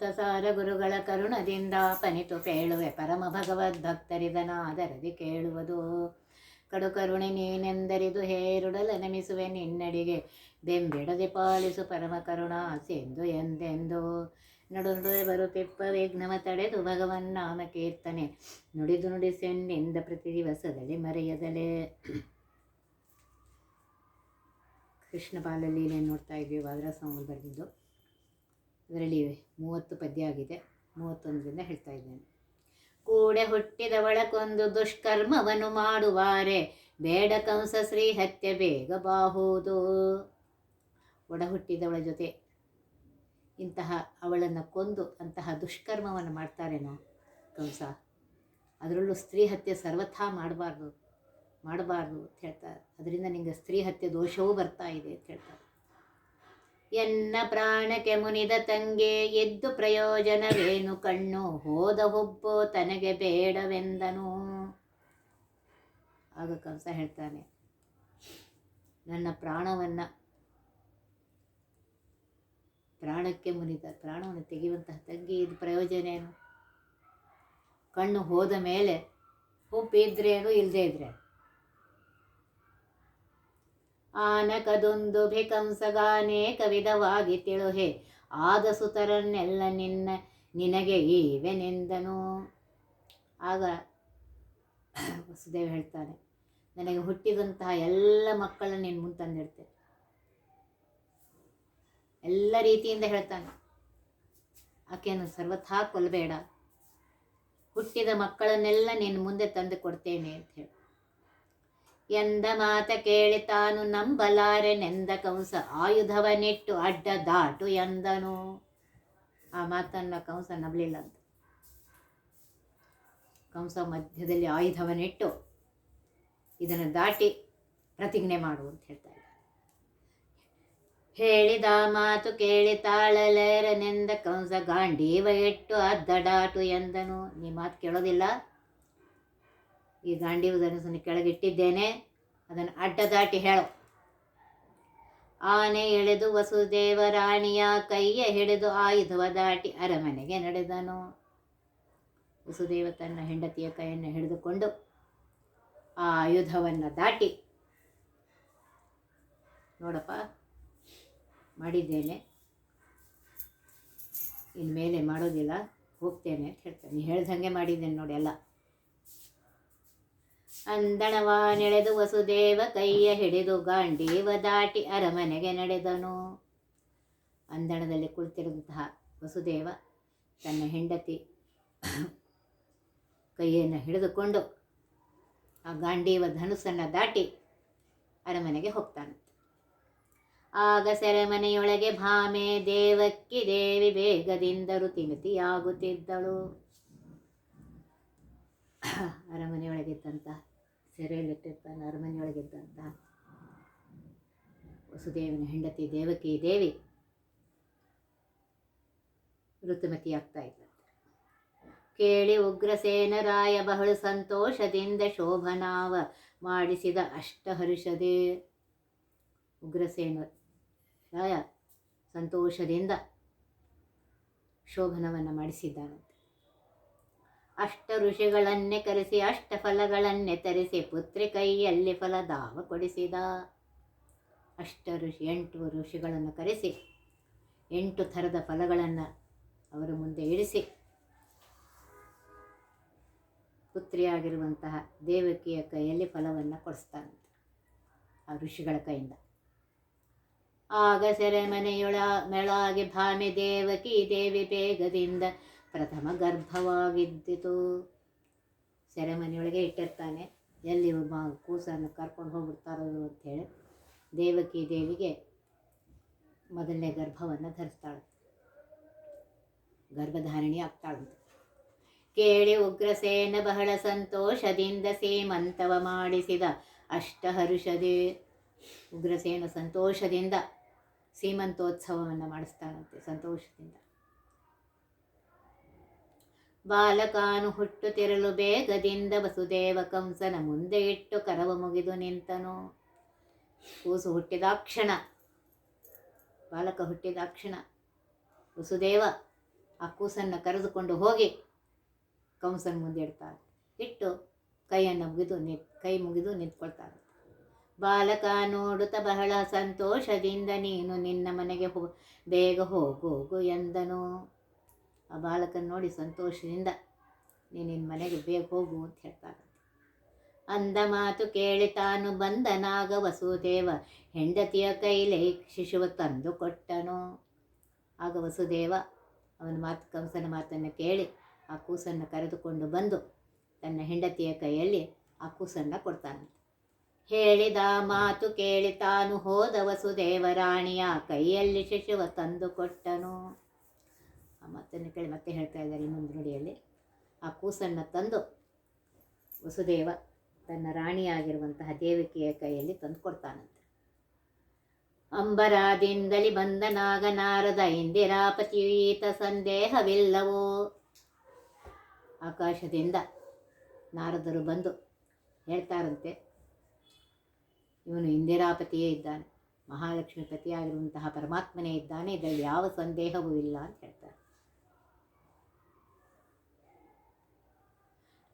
ಸಾರ ಗುರುಗಳ ಕರುಣದಿಂದ ಪನಿತು ಕೇಳುವೆ ಪರಮ ಭಗವದ್ಭಕ್ತರಿದನಾದರದಿ ಕೇಳುವುದು. ಕಡು ಕರುಣೆ ನೀನೆಂದರಿದು ಹೇರುಡಲ ನಮಿಸುವೆ ನಿನ್ನಡಿಗೆ. ಬೆಂಬಿಡದೆ ಪಾಲಿಸು ಪರಮ ಕರುಣ ಸೆಂದು ಎಂದೆಂದು. ನಡು ನಡುವೆ ಬರುತ್ತಿಪ್ಪ ವಿಘ್ನವ ತಡೆದು ಭಗವನ್ನಾಮ ಕೀರ್ತನೆ. ನುಡಿದು ನುಡಿಸೆನ್ನಿಂದ ಪ್ರತಿ ದಿವಸದಲ್ಲಿ ಮರೆಯದಲೇ. ಕೃಷ್ಣ ಬಾಲಲೀಲೆ ನೋಡ್ತಾ ಇದ್ವಿ ಸಾಂಗ್ ಬರೆದಿದ್ದು. ಅದರಲ್ಲಿ ಮೂವತ್ತು ಪದ್ಯ ಆಗಿದೆ. ಮೂವತ್ತೊಂದರಿಂದ ಹೇಳ್ತಾ ಇದ್ದೇನೆ. ಕೂಡೆ ಹುಟ್ಟಿದವಳಕ್ಕೊಂದು ದುಷ್ಕರ್ಮವನ್ನು ಮಾಡುವಾರೆ, ಬೇಡ ಕಂಸ ಶ್ರೀ ಹತ್ಯೆ ಬೇಗ ಬಾಹುದು. ಒಡ ಹುಟ್ಟಿದವಳ ಜೊತೆ ಇಂತಹ ಅವಳನ್ನು ಕೊಂದು ಅಂತಹ ದುಷ್ಕರ್ಮವನ್ನು ಮಾಡ್ತಾರೇನೋ ಕಂಸ. ಅದರಲ್ಲೂ ಸ್ತ್ರೀ ಹತ್ಯೆ ಸರ್ವಥಾ ಮಾಡಬಾರ್ದು ಮಾಡಬಾರ್ದು ಅಂತ ಹೇಳ್ತಾರೆ. ಅದರಿಂದ ನಿಮಗೆ ಸ್ತ್ರೀ ಹತ್ಯೆ ದೋಷವೂ ಬರ್ತಾ ಇದೆ ಅಂತ ಹೇಳ್ತಾರೆ. ಎನ್ನ ಪ್ರಾಣಕ್ಕೆ ಮುನಿದ ತಂಗೆ ಎದ್ದು ಪ್ರಯೋಜನವೇನು? ಕಣ್ಣು ಹೋದ ಹುಬ್ಬು ತನಗೆ ಬೇಡವೆಂದನು. ಆಗ ಕಂಸ ಹೇಳ್ತಾನೆ, ನನ್ನ ಪ್ರಾಣವನ್ನು, ಪ್ರಾಣಕ್ಕೆ ಮುನಿದ, ಪ್ರಾಣವನ್ನು ತೆಗೆಯುವಂತಹ ತಂಗಿ ಇದು ಪ್ರಯೋಜನ ಏನು ಕಣ್ಣು ಹೋದ ಮೇಲೆ, ಹುಬ್ಬಿದ್ರೇನು ಇಲ್ಲದೇ ಇದ್ರೆ? ಆನಕದೊಂದು ವಿಧವಾಗಿ ತಿಳುಹೆ. ಆದ ಸುತರನ್ನೆಲ್ಲ ನಿನ್ನ, ನಿನಗೆ ಈವೆನೆಂದನು ಆಗ ವಸುದೇವ ಹೇಳ್ತಾನೆ, ನನಗೆ ಹುಟ್ಟಿದಂತಹ ಎಲ್ಲ ಮಕ್ಕಳನ್ನ ನಿನ್ನ ಮುಂದೆ ತಂದಿರ್ತೆ ಎಲ್ಲ ರೀತಿಯಿಂದ ಹೇಳ್ತಾನೆ. ಆಕೆಯನ್ನು ಸರ್ವಥಾ ಕೊಲ್ಲಬೇಡ ಹುಟ್ಟಿದ ಮಕ್ಕಳನ್ನೆಲ್ಲ ನಿನ್ನ ಮುಂದೆ ತಂದು ಕೊಡ್ತೇನೆ ಅಂತ ಹೇಳಿ. ಎಂದ ಮಾತ ಕೇಳಿ ತಾನು ನಂಬಲಾರೆನೆಂದ ಕಂಸ. ಆಯುಧವನಿಟ್ಟು ಅಡ್ಡ ದಾಟು ಎಂದನು. ಆ ಮಾತನ್ನು ಕಂಸ ನಂಬಲಿಲ್ಲ ಅಂತ. ಕಂಸ ಮಧ್ಯದಲ್ಲಿ ಆಯುಧವನಿಟ್ಟು ಇದನ್ನು ದಾಟಿ ಪ್ರತಿಜ್ಞೆ ಮಾಡು ಅಂತ ಹೇಳ್ತಾರೆ ಹೇಳಿದ ಮಾತು ಕೇಳಿ ತಾಳಲೇರನೆಂದ ಕಂಸ ಗಾಂಡೀವ ಇಟ್ಟು ಅದ್ದಡಾಟು ಎಂದನು. ನೀ ಮಾತು ಕೇಳೋದಿಲ್ಲ. ಈ ಗಾಂಡೀವ ಧನಸ್ಸನ್ನು ಕೆಳಗಿಟ್ಟಿದ್ದೇನೆ. ಅದನ್ನು ಅಡ್ಡ ದಾಟಿ ಹೇಳು. ಆನೆ ಎಳೆದು ವಸುದೇವ ರಾಣಿಯ ಕೈಯ ಹಿಡಿದು ಆಯುಧವ ದಾಟಿ ಅರಮನೆಗೆ ನಡೆದನು. ವಸುದೇವ ತನ್ನ ಹೆಂಡತಿಯ ಕೈಯನ್ನು ಹಿಡಿದುಕೊಂಡು ಆ ಆಯುಧವನ್ನು ದಾಟಿ ನೋಡಪ್ಪ, ಮಾಡಿದ್ದೇನೆ. ಇನ್ಮೇಲೆ ಮಾಡೋದಿಲ್ಲ, ಹೋಗ್ತೇನೆ ಅಂತ ಹೇಳ್ತಾನೆ. ಹೇಳ್ದಂಗೆ ಮಾಡಿದ್ದೇನೆ ನೋಡಿ ಎಲ್ಲ. ಅಂದಣವ ನೆಳೆದು ವಸುದೇವ ಕೈಯ ಹಿಡಿದು ಗಾಂಡೀವ ದಾಟಿ ಅರಮನೆಗೆ ನಡೆದನು. ಅಂದಣದಲ್ಲಿ ಕುಳಿತಿರುವಂತಹ ವಸುದೇವ ತನ್ನ ಹೆಂಡತಿ ಕೈಯನ್ನು ಹಿಡಿದುಕೊಂಡು ಆ ಗಾಂಡೀವ ಧನುಸ್ಸನ್ನು ದಾಟಿ ಅರಮನೆಗೆ ಹೋಗ್ತಾನೆ. ಆಗ ಸೆರೆಮನೆಯೊಳಗೆ ಭಾಮೆ ದೇವಕ್ಕಿ ದೇವಿ ಬೇಗದಿಂದ ಋತಿಮಿತಿಯಾಗುತ್ತಿದ್ದಳು. ಅರಮನೆಯೊಳಗಿದ್ದಂಥ ಸೆರೆಯಲ್ಲಿಟ್ಟಿರ್ತಾನೆ ಅರಮನೆಯೊಳಗಿದ್ದಂಥ ವಸುದೇವನ ಹೆಂಡತಿ ದೇವಕಿ ದೇವಿ ಋತುಮತಿಯಾಗ್ತಾ ಇದ್ದಂತೆ ಕೇಳಿ ಉಗ್ರಸೇನರಾಯ ಬಹಳ ಸಂತೋಷದಿಂದ ಶೋಭನಾವ ಮಾಡಿಸಿದ ಅಷ್ಟಹರ್ಷದೇ ಉಗ್ರಸೇನ ರಾಯ ಸಂತೋಷದಿಂದ ಶೋಭನವನ್ನು ಮಾಡಿಸಿದ್ದಾನಂತೆ ಅಷ್ಟ ಋಷಿಗಳನ್ನೇ ಕರೆಸಿ ಅಷ್ಟ ಫಲಗಳನ್ನೇ ತರಿಸಿ, ಪುತ್ರಿ ಕೈಯಲ್ಲಿ ಫಲದಾವ ಕೊಡಿಸಿದ. ಅಷ್ಟ ಋಷಿ ಎಂಟು ಋಷಿಗಳನ್ನು ಕರೆಸಿ, ಎಂಟು ಥರದ ಫಲಗಳನ್ನು ಅವರ ಮುಂದೆ ಇರಿಸಿ ಪುತ್ರಿಯಾಗಿರುವಂತಹ ದೇವಕಿಯ ಕೈಯಲ್ಲಿ ಫಲವನ್ನು ಕೊಡಿಸ್ತಾನಂತೆ ಆ ಋಷಿಗಳ ಕೈಯಿಂದ. ಆಗ ಸೆರೆಮನೆಯೊಳ ಮೆಳಾಗಿ ಭಾಮೆ ದೇವಕಿ ದೇವಿ ಬೇಗದಿಂದ ಪ್ರಥಮ ಗರ್ಭವಾಗಿದ್ದಿತು. ಸೆರೆಮನೆಯೊಳಗೆ ಇಟ್ಟಿರ್ತಾನೆ. ಎಲ್ಲಿ ಕೂಸನ್ನು ಕರ್ಕೊಂಡು ಹೋಗ್ಬಿಡ್ತಾರೋ ಅಂಥೇಳಿ ದೇವಕಿ ದೇವಿಗೆ ಮೊದಲನೇ ಗರ್ಭವನ್ನು ಧರಿಸ್ತಾಳೆ ಗರ್ಭಧಾರಣಿ ಆಗ್ತಾಳಂತೆ. ಕೇಳಿ ಉಗ್ರಸೇನ ಬಹಳ ಸಂತೋಷದಿಂದ ಸೀಮಂತವ ಮಾಡಿಸಿದ ಅಷ್ಟಹರುಷದೇ ಉಗ್ರಸೇನ ಸಂತೋಷದಿಂದ ಸೀಮಂತೋತ್ಸವವನ್ನು ಮಾಡಿಸ್ತಾನಂತೆ ಸಂತೋಷದಿಂದ. ಬಾಲಕಾನು ಹುಟ್ಟುತ್ತಿರಲು ಬೇಗದಿಂದ ವಸುದೇವ ಕಂಸನ ಮುಂದೆ ಇಟ್ಟು ಕರವ ಮುಗಿದು ನಿಂತನು. ಕೂಸು ಹುಟ್ಟಿದಾಕ್ಷಣ ಬಾಲಕ ಹುಟ್ಟಿದಾಕ್ಷಣ ವಸುದೇವ ಆ ಕೂಸನ್ನು ಕರೆದುಕೊಂಡು ಹೋಗಿ ಕಂಸನ ಮುಂದೆ ಇಡ್ತಾರೆ ಇಟ್ಟು ಕೈಯನ್ನು ಮುಗಿದು ನಿ ಕೈ ಮುಗಿದು ನಿಂತ್ಕೊಳ್ತಾರೆ ಬಾಲಕ ನೋಡುತ್ತ ಬಹಳ ಸಂತೋಷದಿಂದ ನೀನು ನಿನ್ನ ಮನೆಗೆ ಹೋ, ಬೇಗ ಹೋಗೋಗು ಎಂದನು. ಆ ಬಾಲಕನ ನೋಡಿ ಸಂತೋಷದಿಂದ ನೀನು ನಿನ್ನ ಮನೆಗೆ ಬೇಗ ಹೋಗು ಅಂತ ಹೇಳ್ತಾರೆ ಅಂದ ಮಾತು ಕೇಳಿ ತಾನು ಬಂದನಾಗ ವಸುದೇವ ಹೆಂಡತಿಯ ಕೈಲಿ ಶಿಶುವ ತಂದು ಕೊಟ್ಟನು. ಆಗ ವಸುದೇವ ಅವನ ಮಾತು ಕಂಸನ ಮಾತನ್ನು ಕೇಳಿ ಆ ಕೂಸನ್ನು ಕರೆದುಕೊಂಡು ಬಂದು ತನ್ನ ಹೆಂಡತಿಯ ಕೈಯಲ್ಲಿ ಆ ಕೂಸನ್ನು ಕೊಡ್ತಾನೆ ಹೇಳಿದ ಮಾತು ಕೇಳಿ ತಾನು ಹೋದ ವಸುದೇವ ರಾಣಿಯ ಕೈಯಲ್ಲಿ ಶಿಶುವ ತಂದು ಕೊಟ್ಟನು. ಮಾತನ್ನು ಕೇಳಿ ಮತ್ತೆ ಹೇಳ್ತಾ ಇದ್ದಾರೆ ಇನ್ನೊಂದು ನುಡಿಯಲ್ಲಿ. ಆ ಕೂಸನ್ನು ತಂದು ವಸುದೇವ ತನ್ನ ರಾಣಿಯಾಗಿರುವಂತಹ ದೇವಿಕೆಯ ಕೈಯಲ್ಲಿ ತಂದು ಕೊಡ್ತಾನಂತೆ. ಅಂಬರಾದಿಂದಲಿ ಬಂದ ನಾಗನಾರದ ಇಂದಿರಾಪತಿಯುತ ಸಂದೇಹವಿಲ್ಲವೋ? ಆಕಾಶದಿಂದ ನಾರದರು ಬಂದು ಹೇಳ್ತಾರಂತೆ, ಇವನು ಇಂದಿರಾಪತಿಯೇ ಇದ್ದಾನೆ. ಮಹಾಲಕ್ಷ್ಮಿ ಪತಿಯಾಗಿರುವಂತಹ ಪರಮಾತ್ಮನೇ ಇದ್ದಾನೆ. ಇದರಲ್ಲಿ ಯಾವ ಸಂದೇಹವೂ ಇಲ್ಲ ಅಂತ ಹೇಳ್ತಾರೆ.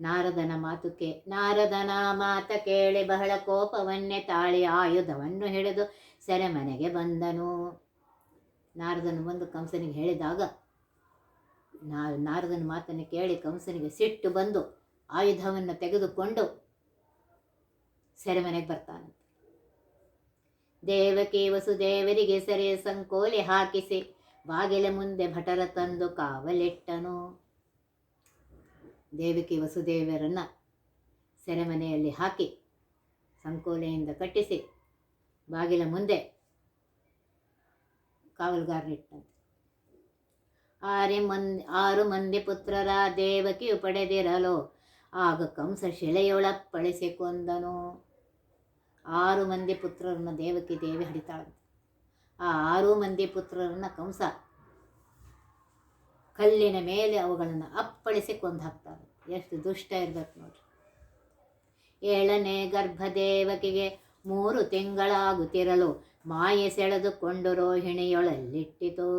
ನಾರದನ ಮಾತು ಕೇ ನಾರದನ ಮಾತ ಕೇಳಿ ಬಹಳ ಕೋಪವನ್ನೇ ತಾಳಿ ಆಯುಧವನ್ನು ಹಿಡಿದು ಸೆರೆಮನೆಗೆ ಬಂದನು. ನಾರದನು ಬಂದು ಕಂಸನಿಗೆ ಹೇಳಿದಾಗ, ನಾ, ನಾರದನ ಮಾತನ್ನು ಕೇಳಿ ಕಂಸನಿಗೆ ಸಿಟ್ಟು ಬಂದು ಆಯುಧವನ್ನು ತೆಗೆದುಕೊಂಡು ಸೆರೆಮನೆಗೆ ಬರ್ತಾನಂತೆ. ದೇವಕಿ ವಸುದೇವರಿಗೆ ಸೆರೆ ಸಂಕೋಲೆ ಹಾಕಿಸಿ, ಬಾಗಿಲ ಮುಂದೆ ಭಟರ ತಂದು ಕಾವಲಿಟ್ಟನು. ದೇವಕಿ ವಸುದೇವರನ್ನು ಸೆರೆಮನೆಯಲ್ಲಿ ಹಾಕಿ ಸಂಕೋಲೆಯಿಂದ ಕಟ್ಟಿಸಿ ಬಾಗಿಲ ಮುಂದೆ ಕಾವಲುಗಾರನಿಟ್ಟಂತೆ ಆರು ಮಂದಿ ಆರು ಮಂದಿ ಪುತ್ರರ ದೇವಕಿಯು ಪಡೆದಿರಲು ಆಗ ಕಂಸ ಶಿಲೆಯೊಳಪ್ಪಳಿಸಿಕೊಂಡನು. ಆರು ಮಂದಿ ಪುತ್ರರನ್ನು ದೇವಕಿ ದೇವಿ ಹಿಡಿತಾಳಂತೆ. ಆ ಆರು ಮಂದಿ ಪುತ್ರರನ್ನು ಕಂಸ ಕಲ್ಲಿನ ಮೇಲೆ ಅವುಗಳನ್ನು ಅಪ್ಪಳಿಸಿ ಕೊಂದು ಎಷ್ಟು ದುಷ್ಟ ಇರ್ಬೇಕು ನೋಡ್ರಿ. ಏಳನೇ ಗರ್ಭದೇವಕಿಗೆ ಮೂರು ತಿಂಗಳಾಗುತ್ತಿರಲು ಮಾಯೆ ಸೆಳೆದುಕೊಂಡು ರೋಹಿಣಿಯೊಳಲ್ಲಿಟ್ಟಿತು.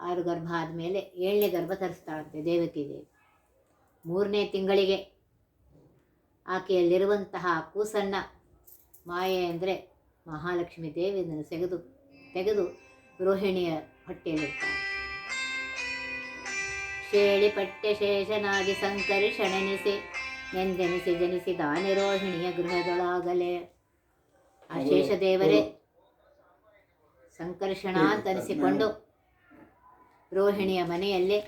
ಆರು ಗರ್ಭ ಆದಮೇಲೆ ಏಳನೇ ಗರ್ಭ ತರಿಸ್ತಾಳಂತೆ ದೇವಕಿಗೆ. ದೇವಿ ಮೂರನೇ ತಿಂಗಳಿಗೆ ಆಕೆಯಲ್ಲಿರುವಂತಹ ಕೂಸನ್ನು ಮಾಯೆ ಅಂದರೆ ಮಹಾಲಕ್ಷ್ಮಿ ದೇವಿಯನ್ನು ತೆಗೆದು ತೆಗೆದು ರೋಹಿಣಿಯ ಹೊಟ್ಟೆಯಲ್ಲಿರ್ತಾಳೆ ಶೇಳಿ ಪಠ್ಯ ಶೇಷನಾಗಿ ಸಂಕರ್ಷಣೆನಿಸಿ ನೆಂದೆನಿಸಿ ಜನಿಸಿ ದಾನಿರೋಹಿಣಿಯ ಗೃಹದೊಳಾಗಲೇ. ಆ ಶೇಷದೇವರೇ ಸಂಕರ್ಷಣ ಅಂತ ಅನಿಸಿಕೊಂಡು ರೋಹಿಣಿಯ ಮನೆಯಲ್ಲೇ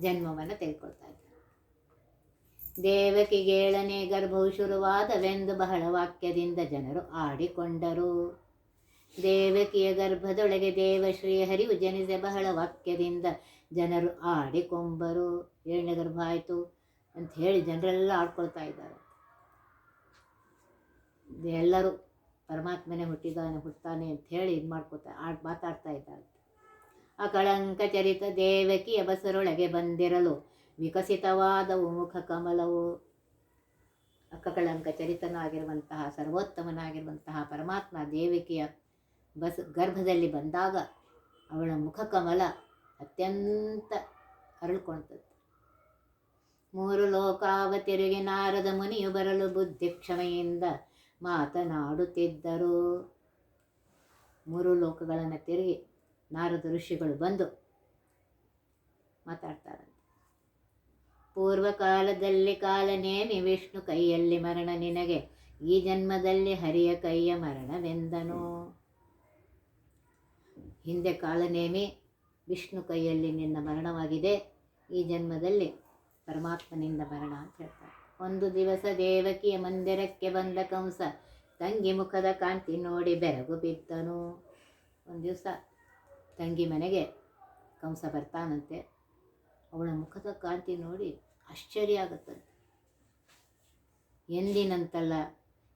ಜನ್ಮವನ್ನು ತೆಗೆದುಕೊಳ್ತಾ ಇದ್ದರು ದೇವಕಿಗೇಳನೇ ಗರ್ಭವು ಶುರುವಾದವೆಂದು ಬಹಳ ವಾಕ್ಯದಿಂದ ಜನರು ಆಡಿಕೊಂಡರು. ದೇವಕಿಯ ಗರ್ಭದೊಳಗೆ ದೇವಶ್ರೀ ಹರಿವು ಜನಿಸ ಬಹಳ ವಾಕ್ಯದಿಂದ ಜನರು ಆಡಿಕೊಂಬರು. ಎರಡನೇ ಗರ್ಭ ಆಯಿತು ಅಂತ ಹೇಳಿ ಜನರೆಲ್ಲ ಆಡ್ಕೊಳ್ತಾ ಇದ್ದಾರೆ. ಎಲ್ಲರೂ ಪರಮಾತ್ಮನೇ ಹುಟ್ಟಿದಾನೆ ಹುಟ್ಟಾನೆ ಅಂತ ಹೇಳಿ ಇದು ಮಾಡ್ಕೋತಾ ಆಡ್, ಮಾತಾಡ್ತಾ ಇದ್ದಾರೆ. ಅಕಳಂಕ ಚರಿತ ದೇವಕಿಯ ಬಸರೊಳಗೆ ಬಂದಿರಲು ವಿಕಸಿತವಾದವು ಮುಖ ಕಮಲವು. ಅಕ್ಕಕಳಂಕ ಚರಿತನಾಗಿರುವಂತಹ, ಸರ್ವೋತ್ತಮನಾಗಿರುವಂತಹ ಪರಮಾತ್ಮ ದೇವಕಿಯ ಬಸ್ ಗರ್ಭದಲ್ಲಿ ಬಂದಾಗ ಅವಳ ಮುಖ ಕಮಲ ಅತ್ಯಂತ ಅರಳ್ಕೊಳ್ತದೆ. ಮೂರು ಲೋಕಾವತಿರಿಗೆ ನಾರದ ಮುನಿಯು ಬರಲು ಬುದ್ಧಿ ಕ್ಷಮೆಯಿಂದ ಮಾತನಾಡುತ್ತಿದ್ದರು. ಮೂರು ಲೋಕಗಳನ್ನು ತಿರುಗಿ ನಾರದ ಋಷಿಗಳು ಬಂದು ಮಾತಾಡ್ತಾರಂತೆ. ಪೂರ್ವಕಾಲದಲ್ಲಿ ಕಾಲನೇಮಿ ವಿಷ್ಣು ಕೈಯಲ್ಲಿ ಮರಣ ನಿನಗೆ, ಈ ಜನ್ಮದಲ್ಲಿ ಹರಿಯ ಕೈಯ ಮರಣವೆಂದನು. ಹಿಂದೆ ಕಾಲನೇಮಿ ವಿಷ್ಣು ಕೈಯಲ್ಲಿ ನಿನ್ನ ಮರಣವಾಗಿದೆ. ಈ ಜನ್ಮದಲ್ಲಿ ಪರಮಾತ್ಮನಿಂದ ಮರಣ ಅಂತ ಹೇಳ್ತಾರೆ. ಒಂದು ದಿವಸ ದೇವಕಿಯ ಮಂದಿರಕ್ಕೆ ಬಂದ ಕಂಸ ತಂಗಿ ಮುಖದ ಕಾಂತಿ ನೋಡಿ ಬೆರಗು ಬಿದ್ದನು ಒಂದು ದಿವಸ ತಂಗಿ ಮನೆಗೆ ಕಂಸ ಬರ್ತಾನಂತೆ. ಅವಳ ಮುಖದ ಕಾಂತಿ ನೋಡಿ ಆಶ್ಚರ್ಯ ಆಗುತ್ತಂತೆ. ಎಂದಿನಂತಲ್ಲ,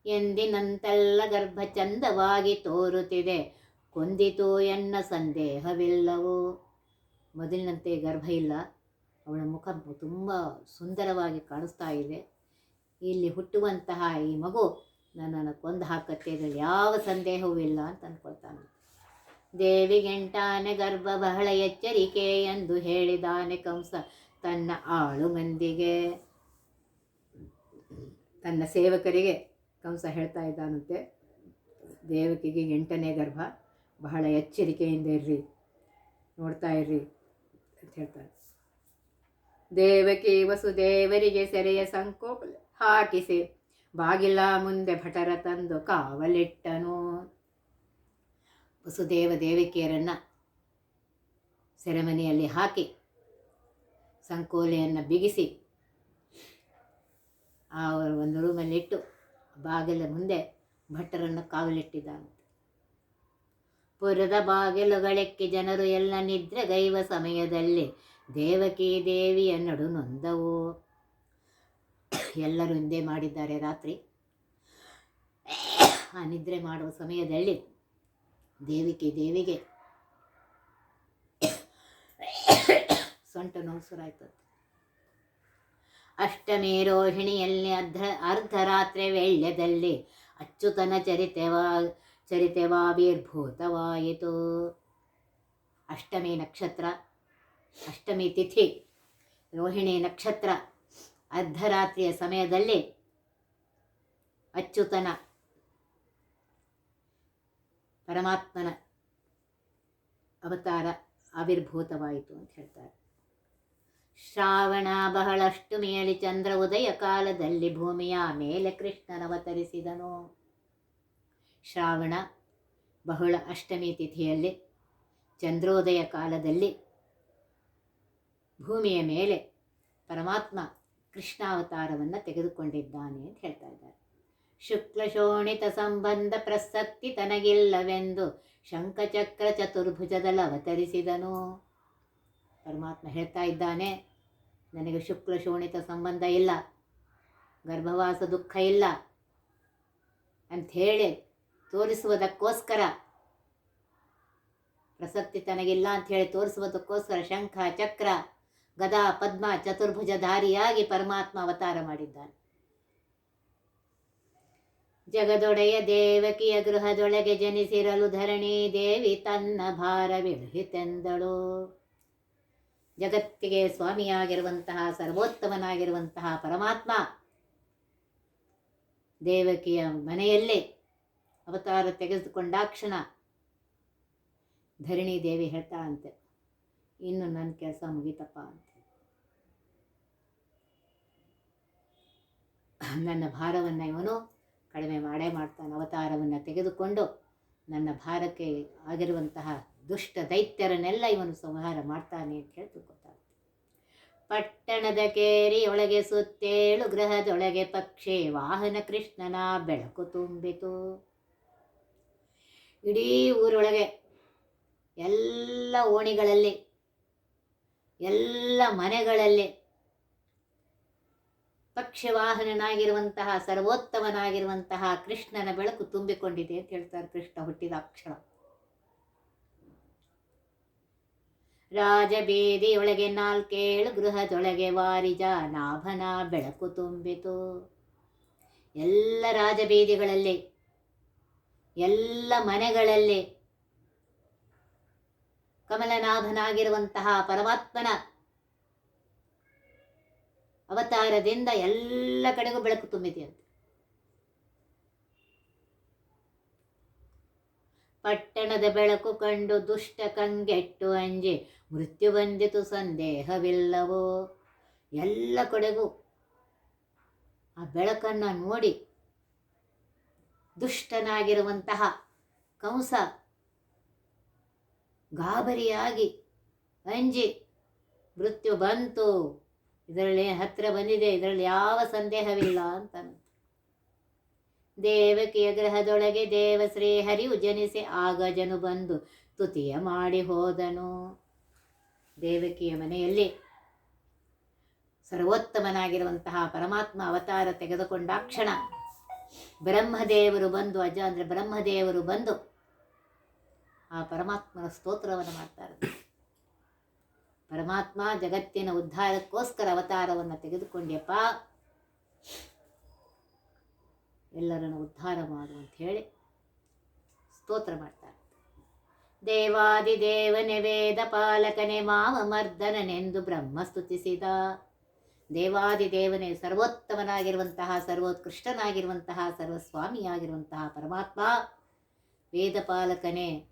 ಎಂದಿನಂತೆಲ್ಲ ಗರ್ಭ ಚಂದವಾಗಿ ತೋರುತ್ತಿದೆ. ಕೊಂದಿತು ಎನ್ನ ಸಂದೇಹವಿಲ್ಲವೋ? ಮೊದಲಿನಂತೆ ಗರ್ಭ ಇಲ್ಲ. ಅವಳ ಮುಖ ತುಂಬ ಸುಂದರವಾಗಿ ಕಾಣಿಸ್ತಾ ಇದೆ. ಇಲ್ಲಿ ಹುಟ್ಟುವಂತಹ ಈ ಮಗು ನನ್ನನ್ನು ಕೊಂದು ಹಾಕತ್ತೆ. ಇದರಲ್ಲಿ ಯಾವ ಸಂದೇಹವೂ ಇಲ್ಲ ಅಂತ ಅಂದ್ಕೊಳ್ತಾನೆ ದೇವಿಗೆಂಟಾನೆ ಗರ್ಭ ಬಹಳ ಎಚ್ಚರಿಕೆ ಎಂದು ಹೇಳಿದಾನೆ ಕಂಸ. ತನ್ನ ಆಳು ಮಂದಿಗೆ. ತನ್ನ ಸೇವಕರಿಗೆ ಕಂಸ ಹೇಳ್ತಾ ಇದ್ದಾನಂತೆ. ದೇವಕಿಗೆ ಎಂಟನೇ ಗರ್ಭ. ಬಹಳ ಎಚ್ಚರಿಕೆಯಿಂದ ಇರ್ರಿ, ನೋಡ್ತಾ ಇರ್ರಿ ಅಂತ ಹೇಳ್ತಾರೆ. ದೇವಕಿ ವಸುದೇವರಿಗೆ ಸೆರೆಯ ಸಂಕೋಪ ಹಾಕಿಸಿ, ಬಾಗಿಲ ಮುಂದೆ ಭಟರ ತಂದು ಕಾವಲಿಟ್ಟನು. ವಸುದೇವ ದೇವಿಕೆಯರನ್ನು ಸೆರೆಮನೆಯಲ್ಲಿ ಹಾಕಿ, ಸಂಕೋಲೆಯನ್ನು ಬಿಗಿಸಿ, ಆ ಒಂದು ರೂಮಲ್ಲಿಟ್ಟು ಬಾಗಿಲ ಮುಂದೆ ಭಟ್ಟರನ್ನು ಕಾವಲಿಟ್ಟಿದ್ದಾನೆ. ಪುರದ ಬಾಗಿಲುಗಳೆಕ್ಕೆ ಜನರು ಎಲ್ಲ ನಿದ್ರೆಗೈವ ಸಮಯದಲ್ಲಿ ದೇವಕಿ ದೇವಿಯ ನಡು ನೊಂದವು. ಎಲ್ಲರೂ ಹಿಂದೆ ಮಾಡಿದ್ದಾರೆ ರಾತ್ರಿ. ಆ ನಿದ್ರೆ ಮಾಡುವ ಸಮಯದಲ್ಲಿ ದೇವಿಕೆ ದೇವಿಗೆ ಸೊಂಟ ನೋವು ಅಷ್ಟಮಿ ರೋಹಿಣಿಯಲ್ಲಿ ಅರ್ಧ ಅರ್ಧರಾತ್ರಿ ವೇಳ್ಯದಲ್ಲಿ ಅಚ್ಚುತನ ಚರಿತೆವಾ ಚರಿತೆವಾವಿರ್ಭೂತವಾಯಿತು ಅಷ್ಟಮಿ ನಕ್ಷತ್ರ ಅಷ್ಟಮಿ ತಿಥಿ ರೋಹಿಣಿ ನಕ್ಷತ್ರ ಅರ್ಧರಾತ್ರಿಯ ಸಮಯದಲ್ಲಿ ಅಚ್ಯುತನ, ಪರಮಾತ್ಮನ ಅವತಾರ ಆವಿರ್ಭೂತವಾಯಿತು ಅಂತ ಹೇಳ್ತಾರೆ. ಶ್ರಾವಣ ಬಹಳಷ್ಟು ಮೇಲಿ ಚಂದ್ರ ಉದಯ ಕಾಲದಲ್ಲಿ ಭೂಮಿಯ ಮೇಲೆ ಕೃಷ್ಣನವತರಿಸಿದನು. ಶ್ರಾವಣ, ಬಹುಳ ಅಷ್ಟಮಿ ತಿಥಿಯಲ್ಲಿ, ಚಂದ್ರೋದಯ ಕಾಲದಲ್ಲಿ ಭೂಮಿಯ ಮೇಲೆ ಪರಮಾತ್ಮ ಕೃಷ್ಣಾವತಾರವನ್ನು ತೆಗೆದುಕೊಂಡಿದ್ದಾನೆ ಅಂತ ಹೇಳ್ತಾ ಇದ್ದಾರೆ. ಶುಕ್ಲ ಶೋಣಿತ ಸಂಬಂಧ ಪ್ರಸಕ್ತಿ ತನಗಿಲ್ಲವೆಂದು ಶಂಖಚಕ್ರ ಚತುರ್ಭುಜದಲ್ಲಿ ಅವತರಿಸಿದನು. ಪರಮಾತ್ಮ ಹೇಳ್ತಾ ಇದ್ದಾನೆ, ನನಗೆ ಶುಕ್ಲ ಶೋಣಿತ ಸಂಬಂಧ ಇಲ್ಲ, ಗರ್ಭವಾಸ ದುಃಖ ಇಲ್ಲ ಅಂಥೇಳಿ ತೋರಿಸುವುದಕ್ಕೋಸ್ಕರ. ಪ್ರಸಕ್ತಿ ತನಗಿಲ್ಲ ಹೇಳಿ ತೋರಿಸುವುದಕ್ಕೋಸ್ಕರ ಶಂಖ, ಚಕ್ರ, ಗದಾ, ಪದ್ಮ ಚತುರ್ಭುಜಧಾರಿಯಾಗಿ ಪರಮಾತ್ಮ ಅವತಾರ ಮಾಡಿದ್ದಾನೆ. ಜಗದೊಡೆಯ ದೇವಕಿಯ ಗೃಹದೊಳಗೆ ಜನಿಸಿರಲು ಧರಣಿ ದೇವಿ ತನ್ನ ಭಾರವಿಳಿತೆಂದಳು ಜಗತ್ತಿಗೆ ಸ್ವಾಮಿಯಾಗಿರುವಂತಹ, ಸರ್ವೋತ್ತಮನಾಗಿರುವಂತಹ ಪರಮಾತ್ಮ ದೇವಕಿಯ ಮನೆಯಲ್ಲೇ ಅವತಾರ ತೆಗೆದುಕೊಂಡಾಕ್ಷಣ ಧರಣಿ ದೇವಿ ಹೇಳ್ತಾಳಂತೆ ಇನ್ನು ನನ್ನ ಕೆಲಸ ಮುಗಿತಪ್ಪ ಅಂತ. ನನ್ನ ಭಾರವನ್ನು ಇವನು ಕಡಿಮೆ ಮಾಡೇ ಮಾಡ್ತಾನೆ, ಅವತಾರವನ್ನು ತೆಗೆದುಕೊಂಡು ನನ್ನ ಭಾರಕ್ಕೆ ಆಗಿರುವಂತಹ ದುಷ್ಟ ದೈತ್ಯರನ್ನೆಲ್ಲ ಇವನು ಸಂಹಾರ ಮಾಡ್ತಾನೆ ಅಂತ ಹೇಳಿ ಪಟ್ಟಣದ ಕೇರಿಯೊಳಗೆ ಸುತ್ತೇಳು ಗ್ರಹದೊಳಗೆ ಪಕ್ಷಿ, ವಾಹನ ಕೃಷ್ಣನ ಬೆಳಕು ತುಂಬಿತು. ಇಡೀ ಊರೊಳಗೆ ಎಲ್ಲ ಓಣಿಗಳಲ್ಲಿ, ಎಲ್ಲ ಮನೆಗಳಲ್ಲಿ ಪಕ್ಷವಾಹನನಾಗಿರುವಂತಹ, ಸರ್ವೋತ್ತಮನಾಗಿರುವಂತಹ ಕೃಷ್ಣನ ಬೆಳಕು ತುಂಬಿಕೊಂಡಿದೆ ಅಂತ ಹೇಳ್ತಾರೆ ಕೃಷ್ಣ ಹುಟ್ಟಿದ ಅಕ್ಷರ ರಾಜಬೀದಿಯೊಳಗೆ ನಾಲ್ಕೇಳು ಗೃಹದೊಳಗೆ ವಾರಿಜ ನಾಭನ ಬೆಳಕು ತುಂಬಿತು. ಎಲ್ಲ ರಾಜಬೀದಿಗಳಲ್ಲಿ ಎಲ್ಲ ಮನೆಗಳಲ್ಲಿ ಕಮಲನಾಭನಾಗಿರುವಂತಹ ಪರಮಾತ್ಮನ ಅವತಾರದಿಂದ ಎಲ್ಲ ಕಡೆಗೂ ಬೆಳಕು ತುಂಬಿದೆಯಂತೆ ಪಟ್ಟಣದ ಬೆಳಕು ಕಂಡು ದುಷ್ಟ ಕಂಗೆಟ್ಟು ಅಂಜಿ, ಮೃತ್ಯು ಬಂದಿತು ಸಂದೇಹವಿಲ್ಲವೋ? ಎಲ್ಲ ಕಡೆಗೂ ಆ ಬೆಳಕನ್ನು ನೋಡಿ ದುಷ್ಟನಾಗಿರುವಂತಹ ಕಂಸ ಗಾಬರಿಯಾಗಿ ಅಂಜಿ ಮೃತ್ಯು ಬಂತು. ಇದರಲ್ಲಿ ಹತ್ತಿರ ಬಂದಿದೆ. ಇದರಲ್ಲಿ ಯಾವ ಸಂದೇಹವಿಲ್ಲ ಅಂತ ದೇವಕಿಯ ಗ್ರಹದೊಳಗೆ ದೇವಶ್ರೀ ಹರಿವು ಜನಿಸಿ ಆಗ ಜನು ಬಂದು ತುತಿಯ ಮಾಡಿ ಹೋದನು. ದೇವಕಿಯ ಮನೆಯಲ್ಲಿ ಸರ್ವೋತ್ತಮನಾಗಿರುವಂತಹ ಪರಮಾತ್ಮ ಅವತಾರ ತೆಗೆದುಕೊಂಡಾಕ್ಷಣ ಬ್ರಹ್ಮದೇವರು ಬಂದು ಅಜ ಅಂದರೆ ಬ್ರಹ್ಮದೇವರು ಬಂದು ಆ ಪರಮಾತ್ಮನ ಸ್ತೋತ್ರವನ್ನು ಮಾಡ್ತಾರೆ. ಪರಮಾತ್ಮ ಜಗತ್ತಿನ ಉದ್ಧಾರಕ್ಕೋಸ್ಕರ ಅವತಾರವನ್ನು ತೆಗೆದುಕೊಂಡ್ಯಪ್ಪ. ಎಲ್ಲರನ್ನು ಉದ್ಧಾರ ಮಾಡು ಅಂತ ಹೇಳಿ ಸ್ತೋತ್ರ ಮಾಡ್ತಾರೆ. ದೇವಾದಿದೇವನೆ ವೇದ ಪಾಲಕನೆ ಮಾವ ಮರ್ದನನೆಂದು ಬ್ರಹ್ಮ ಸ್ತುತಿಸಿದ. ದೇವಾದಿದೇವನೇ ಸರ್ವೋತ್ತಮನಾಗಿರುವಂತಹ, ಸರ್ವೋತ್ಕೃಷ್ಟನಾಗಿರುವಂತಹ, ಸರ್ವಸ್ವಾಮಿಯಾಗಿರುವಂತಹ ಪರಮಾತ್ಮ, ವೇದಪಾಲಕನೇ,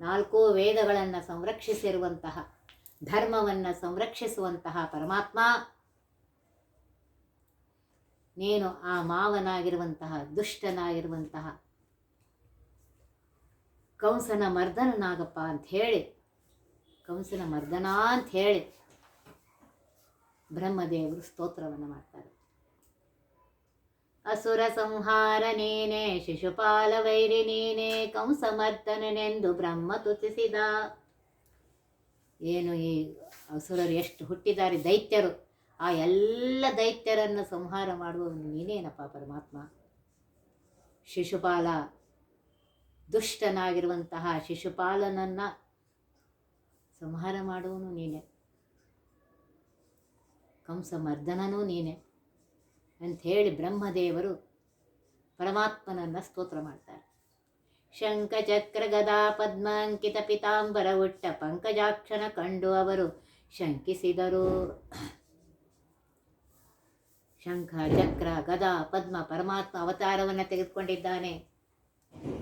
ನಾಲ್ಕು ವೇದಗಳನ್ನು ಸಂರಕ್ಷಿಸಿರುವಂತಹ, ಧರ್ಮವನ್ನು ಸಂರಕ್ಷಿಸುವಂತಹ ಪರಮಾತ್ಮ. ನೀನು ಆ ಮಾವನಾಗಿರುವಂತಹ, ದುಷ್ಟನಾಗಿರುವಂತಹ, ಕಂಸನ ಮರ್ದನನಾಗಪ್ಪ ಅಂತ ಹೇಳಿ ಕಂಸನ ಮರ್ದನ ಅಂತ ಹೇಳಿ ಬ್ರಹ್ಮದೇವರು ಸ್ತೋತ್ರವನ್ನು ಮಾಡ್ತಾರೆ. ಅಸುರ ಸಂಹಾರ ನೀನೆ, ಶಿಶುಪಾಲ ವೈರಿ ನೀನೆ, ಕಂಸಮರ್ದನನೆಂದು ಬ್ರಹ್ಮ ತುತಿಸಿದ. ಏನು ಈ ಅಸುರರು ಎಷ್ಟು ಹುಟ್ಟಿದ್ದಾರೆ ದೈತ್ಯರು. ಆ ಎಲ್ಲ ದೈತ್ಯರನ್ನು ಸಂಹಾರ ಮಾಡುವವನು ನೀನೇನಪ್ಪ ಪರಮಾತ್ಮ. ಶಿಶುಪಾಲ ದುಷ್ಟನಾಗಿರುವಂತಹ ಶಿಶುಪಾಲನನ್ನು ಸಂಹಾರ ಮಾಡುವನು ನೀನೆ. ಕಂಸ ಮರ್ದನನೂ ನೀನೆ ಅಂಥೇಳಿ ಬ್ರಹ್ಮದೇವರು ಪರಮಾತ್ಮನನ್ನು ಸ್ತೋತ್ರ ಮಾಡ್ತಾರೆ. ಶಂಖಚಕ್ರ ಗದಾ ಪದ್ಮಾಂಕಿತ ಪಿತಾಂಬರ ಉಟ್ಟ ಪಂಕಜಾಕ್ಷನ ಕಂಡು ಅವರು ಶಂಕಿಸಿದರು. ಶಂಖ ಚಕ್ರ ಗದಾ ಪದ್ಮ ಪರಮಾತ್ಮ ಅವತಾರವನ್ನು ತೆಗೆದುಕೊಂಡಿದ್ದಾನೆ.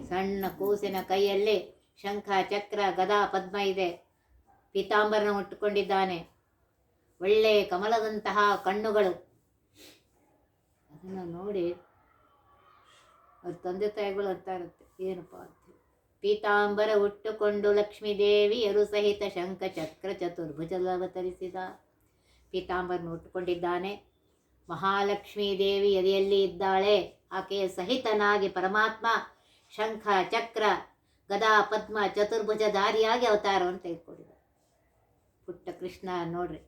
ಸಣ್ಣ ಕೂಸಿನ ಕೈಯಲ್ಲಿ ಶಂಖ ಚಕ್ರ ಗದಾ ಪದ್ಮ ಇದೆ. ಪೀತಾಂಬರನ ಉಟ್ಟುಕೊಂಡಿದ್ದಾನೆ ಒಳ್ಳೆಯ ಕಮಲದಂತಹ ಕಣ್ಣುಗಳು. ಅದನ್ನು ನೋಡಿ ಅವ್ರ ತಂದೆ ತಾಯಿಗಳು ಅಂತ ಇರುತ್ತೆ ಏನಪ್ಪ ಅಂತ ಪೀತಾಂಬರ ಉಟ್ಟುಕೊಂಡು ಲಕ್ಷ್ಮೀದೇವಿಯರು ಸಹಿತ ಶಂಖ, ಚಕ್ರ ಚತುರ್ಭುಜಲವತರಿಸಿದ ಪೀತಾಂಬರನ್ನು ಉಟ್ಟುಕೊಂಡಿದ್ದಾನೆ ಮಹಾಲಕ್ಷ್ಮೀ ದೇವಿ ಎದೆಯಲ್ಲಿ ಇದ್ದಾಳೆ. ಆಕೆಯ ಸಹಿತನಾಗಿ ಪರಮಾತ್ಮ ಶಂಖ, ಚಕ್ರ, ಗದಾ, ಪದ್ಮ ಚತುರ್ಭುಜಧಾರಿಯಾಗಿ ಅವತಾರವನ್ನು ತೆಗೆದುಕೊಂಡಿದ್ದಾರೆ ಪುಟ್ಟ ಕೃಷ್ಣ ನೋಡ್ರಿ.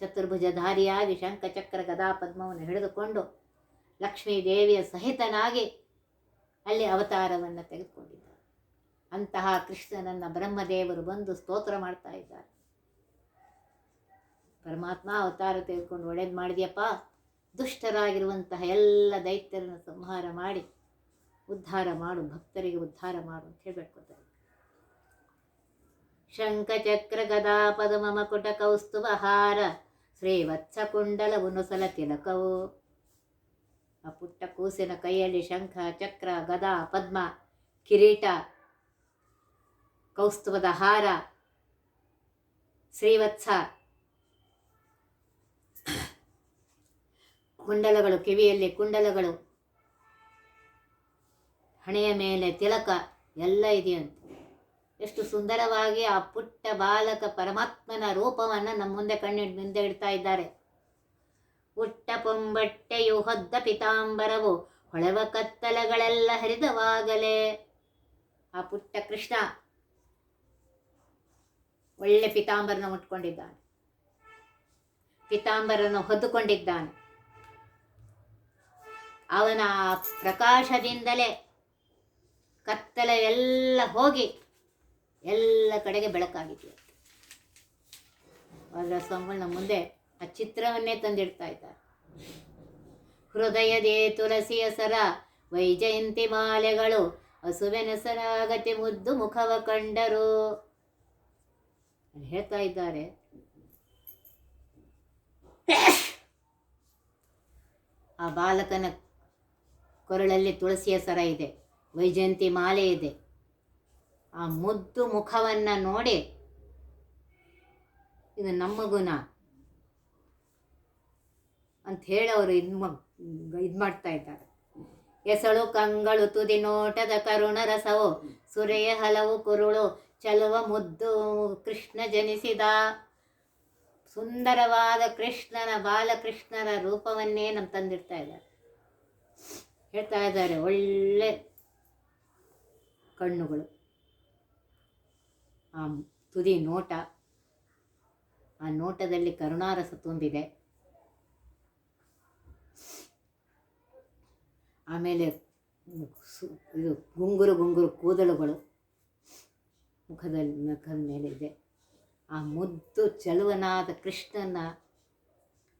ಚತುರ್ಭುಜಧಾರಿಯಾಗಿ ಶಂಖಚಕ್ರ ಗದಾ ಪದ್ಮವನ್ನು ಹಿಡಿದುಕೊಂಡು ಲಕ್ಷ್ಮೀ ದೇವಿಯ ಸಹಿತನಾಗಿ ಅಲ್ಲಿ ಅವತಾರವನ್ನು ತೆಗೆದುಕೊಂಡಿದ್ದಾರೆ. ಅಂತಹ ಕೃಷ್ಣನನ್ನು ಬ್ರಹ್ಮದೇವರು ಬಂದು ಸ್ತೋತ್ರ ಮಾಡ್ತಾ ಇದ್ದಾರೆ. ಪರಮಾತ್ಮ ಅವತಾರ ತೆಗೆದುಕೊಂಡು ಒಳ್ಳೇದು ಮಾಡಿದ್ಯಪ್ಪ. ದುಷ್ಟರಾಗಿರುವಂತಹ ಎಲ್ಲ ದೈತ್ಯರನ್ನು ಸಂಹಾರ ಮಾಡಿ, ಉದ್ಧಾರ ಮಾಡು, ಭಕ್ತರಿಗೆ ಉದ್ಧಾರ ಮಾಡು ಅಂತ ಹೇಳಬೇಕು ಶಂಖಚಕ್ರ ಗದಾ ಪದ ಮಕುಟ ಕುಟ ಹಾರ ಶ್ರೀವತ್ಸ ಕುಂಡಲವು ನುಸಲ ತಿಲಕವು. ಆ ಪುಟ್ಟ ಕೂಸಿನ ಕೈಯಲ್ಲಿ ಶಂಖ, ಚಕ್ರ, ಗದಾ, ಪದ್ಮ, ಕಿರೀಟ ಕೌಸ್ತುವದ ಹಾರ, ಶ್ರೀವತ್ಸ ಕುಂಡಲಗಳು, ಕಿವಿಯಲ್ಲಿ ಕುಂಡಲಗಳು, ಹಣೆಯ ಮೇಲೆ ತಿಲಕ ಎಲ್ಲ ಇದೆಯಂತೆ. ಎಷ್ಟು ಸುಂದರವಾಗಿ ಆ ಪುಟ್ಟ ಬಾಲಕ ಪರಮಾತ್ಮನ ರೂಪವನ್ನು ನಮ್ಮ ಮುಂದೆ ಕಣ್ಣಿ ಮುಂದೆ ಇಡ್ತಾ ಇದ್ದಾರೆ. ಪುಟ್ಟ ಪೊಂಬಟ್ಟೆಯು ಹೊದ್ದ ಪಿತಾಂಬರವು ಹೊಳೆವ ಕತ್ತಲಗಳೆಲ್ಲ ಹರಿದವಾಗಲೇ ಆ ಪುಟ್ಟ ಕೃಷ್ಣ ಒಳ್ಳೆ ಪಿತಾಂಬರನ ಮುಟ್ಕೊಂಡಿದ್ದಾನೆ. ಪಿತಾಂಬರನ ಹೊದ್ದುಕೊಂಡಿದ್ದಾನೆ. ಅವನ ಪ್ರಕಾಶದಿಂದಲೇ ಕತ್ತಲೆ ಎಲ್ಲ ಹೋಗಿ ಎಲ್ಲ ಕಡೆಗೆ ಬೆಳಕಾಗಿದೆ ಅದರ ಸ್ವಾಮಿಗಳು ನಮ್ಮ ಮುಂದೆ ಆ ಚಿತ್ರವನ್ನೇ ತಂದಿಡ್ತಾ ಇದ್ದಾರೆ. ಹೃದಯದೇ ತುಳಸಿಯ ಸರ, ವೈಜಯಂತಿ ಮಾಲೆಗಳು ಹಸುವೆನಸರಾಗತಿ ಮುದ್ದು ಮುಖವ ಕಂಡರು. ಹೇಳ್ತಾ ಇದ್ದಾರೆ. ಆ ಬಾಲಕನ ಕೊರಳಲ್ಲಿ ತುಳಸಿಯ ಸರ ಇದೆ, ವೈಜಯಂತಿ ಮಾಲೆ ಇದೆ. ಆ ಮುದ್ದು ಮುಖವನ್ನು ನೋಡಿ ಇದು ನಮ್ಮ ಗುಣ ಅಂತ ಹೇಳಿ ಅವರು ಇದು ಇದು ಮಾಡ್ತಾ ಇದ್ದಾರೆ. ಎಸಳು ಕಂಗಳು ತುದಿ ನೋಟದ ಕರುಣ ರಸವು, ಸುರೆಯ ಹಲವು ಕುರುಳು ಚಲುವ ಮುದ್ದು ಕೃಷ್ಣ ಜನಿಸಿದ. ಸುಂದರವಾದ ಕೃಷ್ಣನ ಬಾಲಕೃಷ್ಣನ ರೂಪವನ್ನೇ ನಮ್ಮ ತಂದಿರ್ತಾ ಇದ್ದಾರೆ. ಹೇಳ್ತಾ ಇದ್ದಾರೆ ಒಳ್ಳೆ ಕಣ್ಣುಗಳು. ಆ ತುದಿ ನೋಟ. ಆ ನೋಟದಲ್ಲಿ ಕರುಣಾರಸ ತುಂಬಿದೆ. ಆಮೇಲೆ ಇದು ಗುಂಗುರು ಗುಂಗುರು ಕೂದಲುಗಳು ಮುಖದಲ್ಲಿ, ಮುಖದ ಮೇಲೆ ಇದೆ. ಆ ಮುದ್ದು ಚಲುವನಾದ ಕೃಷ್ಣನ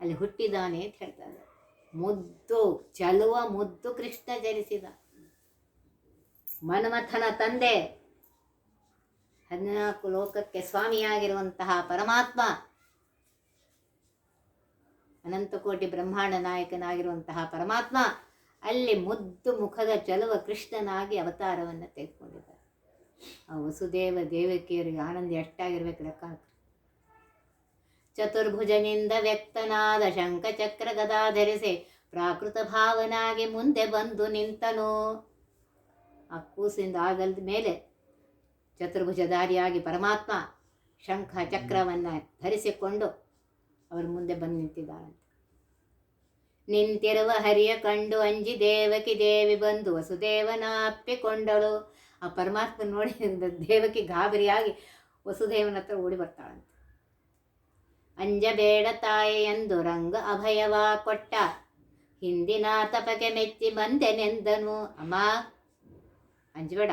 ಅಲ್ಲಿ ಹುಟ್ಟಿದಾನೆ ಅಂತ ಹೇಳ್ತಾರೆ. ಮುದ್ದು, ಚಲುವ ಮುದ್ದು ಕೃಷ್ಣ ಜನಿಸಿದ. ಮನ್ಮಥನ ತಂದೆ. ಹದಿನಾಲ್ಕು ಲೋಕಕ್ಕೆ ಸ್ವಾಮಿಯಾಗಿರುವಂತಹ ಪರಮಾತ್ಮ ಅನಂತಕೋಟಿ ಬ್ರಹ್ಮಾಂಡ ನಾಯಕನಾಗಿರುವಂತಹ ಪರಮಾತ್ಮ, ಅಲ್ಲಿ ಮುದ್ದು ಮುಖದ ಚಲುವ ಕೃಷ್ಣನಾಗಿ ಅವತಾರವನ್ನು ತೆಗೆದುಕೊಂಡಿದ್ದಾರೆ ಆ ವಸುದೇವ ದೇವಕಿಯರಿಗೆ ಆನಂದ ಎಷ್ಟಾಗಿರ್ಬೇಕು ಲೆಕ್ಕ. ಚತುರ್ಭುಜನಿಂದ ವ್ಯಕ್ತನಾದ ಶಂಕಚಕ್ರ ಗದಾ ಧರಿಸಿ ಪ್ರಾಕೃತ ಭಾವನಾಗಿ ಮುಂದೆ ಬಂದು ನಿಂತನು ಆ ಕೂಸಿಂದ ಆಗಲ್ದ ಮೇಲೆ ಚತುರ್ಭುಜಧಾರಿಯಾಗಿ ಪರಮಾತ್ಮ ಶಂಖ ಚಕ್ರವನ್ನು ಧರಿಸಿಕೊಂಡು ಅವರ ಮುಂದೆ ಬಂದು ನಿಂತಿದ್ದಾಳಂತೆ ನಿಂತಿರುವ ಹರಿಯ ಕಂಡು ಅಂಜಿ ದೇವಕಿ ದೇವಿ ಬಂದು ವಸುದೇವನ ಅಪ್ಪಿಕೊಂಡಳು ಆ ಪರಮಾತ್ಮ ನೋಡಿ ದೇವಕಿ ಗಾಬರಿಯಾಗಿ ವಸುದೇವನ ಹತ್ರ ಓಡಿ ಬರ್ತಾಳಂತೆ. ಅಂಜಬೇಡ ತಾಯಿ ಎಂದು ರಂಗ ಅಭಯವ ಕೊಟ್ಟ. ಹಿಂದಿನ ತಪಕ್ಕೆ ಮೆಚ್ಚಿ ಬಂದೆನೆಂದನು. ಅಮ್ಮ ಅಂಜಬೇಡ.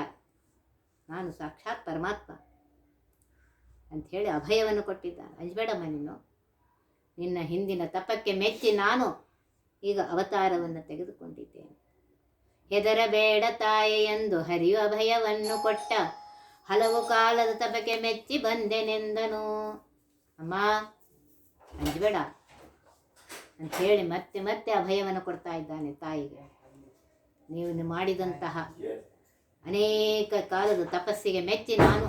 ನಾನು ಸಾಕ್ಷಾತ್ ಪರಮಾತ್ಮ ಅಂಥೇಳಿ ಅಭಯವನ್ನು ಕೊಟ್ಟಿದ್ದಾನೆ. ಅಂಜಬೇಡಮ್ಮ ನೀನು. ನಿನ್ನ ಹಿಂದಿನ ತಪಕ್ಕೆ ಮೆಚ್ಚಿ ನಾನು ಈಗ ಅವತಾರವನ್ನು ತೆಗೆದುಕೊಂಡಿದ್ದೇನೆ. ಹೆದರಬೇಡ ತಾಯಿ ಎಂದು ಹರಿಯು ಅಭಯವನ್ನು ಕೊಟ್ಟ. ಹಲವು ಕಾಲದ ತಪಕ್ಕೆ ಮೆಚ್ಚಿ ಬಂದೆನೆಂದನು. ಅಮ್ಮ, ಅಂಜಬೇಡ ಅಂಥೇಳಿ ಮತ್ತೆ ಮತ್ತೆ ಅಭಯವನ್ನು ಕೊಡ್ತಾ ಇದ್ದಾನೆ ತಾಯಿಗೆ. ನೀವು ಮಾಡಿದಂತಹ ಅನೇಕ ಕಾಲದ ತಪಸ್ಸಿಗೆ ಮೆಚ್ಚಿ ನಾನು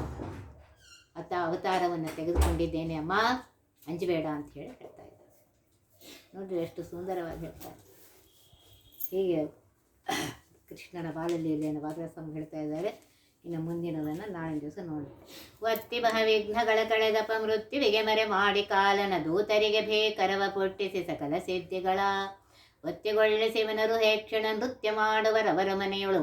ಅತ್ತ ಅವತಾರವನ್ನು ತೆಗೆದುಕೊಂಡಿದ್ದೇನೆ ಅಮ್ಮ. ಅಂಜಬೇಡ ಅಂತ ಹೇಳಿ ಹೇಳ್ತಾ ಇದ್ದಾರೆ. ನೋಡಿರಿ ಎಷ್ಟು ಸುಂದರವಾಗಿ ಹೇಳ್ತಾರೆ ಹೀಗೆ ಕೃಷ್ಣನ ಬಾಲಲೀಲೆಯನ್ನು ವಾದರಸ್ವಾಮಿ ಹೇಳ್ತಾ ಇದ್ದಾರೆ. ಇನ್ನು ಮುಂದಿನದನ್ನು ನಾಳೆ ದಿವಸ ನೋಡಿ ವತ್ತಿ ಬಹ ವಿಘ್ನಗಳ ಕಳೆದಪ ಮೃತ್ಯುವಿಗೆ ಮರೆ ಮಾಡಿ ಕಾಲನ ದೂತರಿಗೆ ಭೇಕರವ ಪೊಟ್ಟಿಸಿ ಸಕಲ ಸಿದ್ಧಿಗಳ. ಒತ್ತಿಗೊಳ್ಳಿಸಿವನರು ಹೇಕ್ಷಣ ನೃತ್ಯ ಮಾಡುವರವರ ಮನೆಯೊಳು.